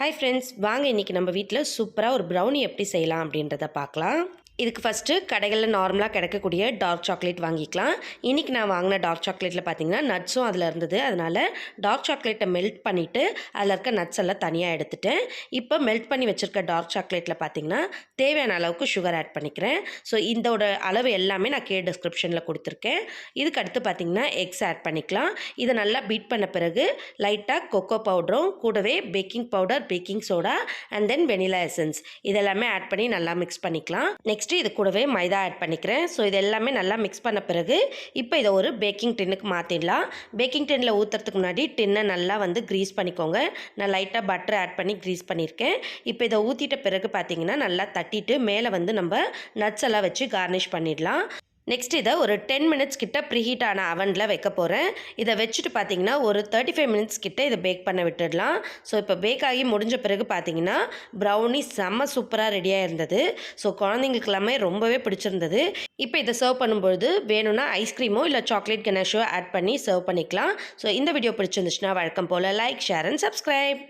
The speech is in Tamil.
ஹாய் ஃப்ரெண்ட்ஸ் வாங்க இன்றைக்கி நம்ம வீட்டில் சூப்பராக ஒரு ப்ரௌனி எப்படி செய்யலாம் அப்படின்றத பார்க்கலாம். இதுக்கு ஃபஸ்ட்டு கடைகளில் நார்மலாக கிடைக்கக்கூடிய டார்க் சாக்லேட் வாங்கிக்கலாம். இன்றைக்கி நான் வாங்கின டார்க் சாக்லேட்டில் பார்த்தீங்கன்னா நட்ஸும் அதில் இருந்தது. அதனால் டார்க் சாக்லேட்டை மெல்ட் பண்ணிவிட்டு அதில் இருக்க நட்ஸ் எல்லாம் தனியாக எடுத்துட்டேன். இப்போ மெல்ட் பண்ணி வச்சுருக்க டார்க் சாக்லேட்டில் பார்த்தீங்கன்னா தேவையான அளவுக்கு சுகர் ஆட் பண்ணிக்கிறேன். ஸோ இதோட அளவு எல்லாமே நான் கே டிஸ்கிரிப்ஷனில் கொடுத்துருக்கேன். இதுக்கு அடுத்து பார்த்திங்கன்னா எக்ஸ் ஆட் பண்ணிக்கலாம். இதை நல்லா பீட் பண்ண பிறகு லைட்டாக கொக்கோ பவுடரும் கூடவே baking powder baking soda and then vanilla essence இதெல்லாமே ஆட் பண்ணி நல்லா மிக்ஸ் பண்ணிக்கலாம். நெக்ஸ்ட் நெக்ஸ்ட்டு இது கூடவே மைதா ஆட் பண்ணிக்கிறேன். ஸோ இது எல்லாமே நல்லா மிக்ஸ் பண்ண பிறகு இப்போ இதை ஒரு பேக்கிங் டின்னுக்கு மாற்றிடலாம் பேக்கிங் டின்னில் ஊற்றுறதுக்கு முன்னாடி டின்னை நல்லா வந்து க்ரீஸ் பண்ணிக்கோங்க. நான் லைட்டாக பட்டர் ஆட் பண்ணி க்ரீஸ் பண்ணியிருக்கேன். இப்போ இதை ஊற்றிட்ட பிறகு பார்த்திங்கன்னா நல்லா தட்டிட்டு மேலே வந்து நம்ம நட்ஸ் எல்லாம் வச்சு கார்னிஷ் பண்ணிடலாம். நெக்ஸ்ட் இதை ஒரு டென் மினிட்ஸ் கிட்ட ப்ரீஹீட் ஆன அவனில் வைக்க போகிறேன் இதை வச்சுட்டு பார்த்தீங்கன்னா ஒரு தேர்ட்டி ஃபைவ் மினிட்ஸ் கிட்ட இதை பேக் பண்ண விட்டுடலாம். ஸோ இப்போ பேக் ஆகி முடிஞ்ச பிறகு பார்த்தீங்கன்னா ப்ரௌனி செம்ம சூப்பராக ரெடியாக இருந்தது ஸோ குழந்தைங்களுக்கு எல்லாமே ரொம்பவே பிடிச்சிருந்தது. இப்போ இதை சர்வ் பண்ணும்பொழுது வேணும்னா ஐஸ்கிரீமோ இல்லை சாக்லேட் கனேஷோ ஆட் பண்ணி சர்வ் பண்ணிக்கலாம். ஸோ இந்த வீடியோ பிடிச்சிருந்துச்சுன்னா வழக்கம் போல் லைக் ஷேர் அண்ட் சப்ஸ்கிரைப்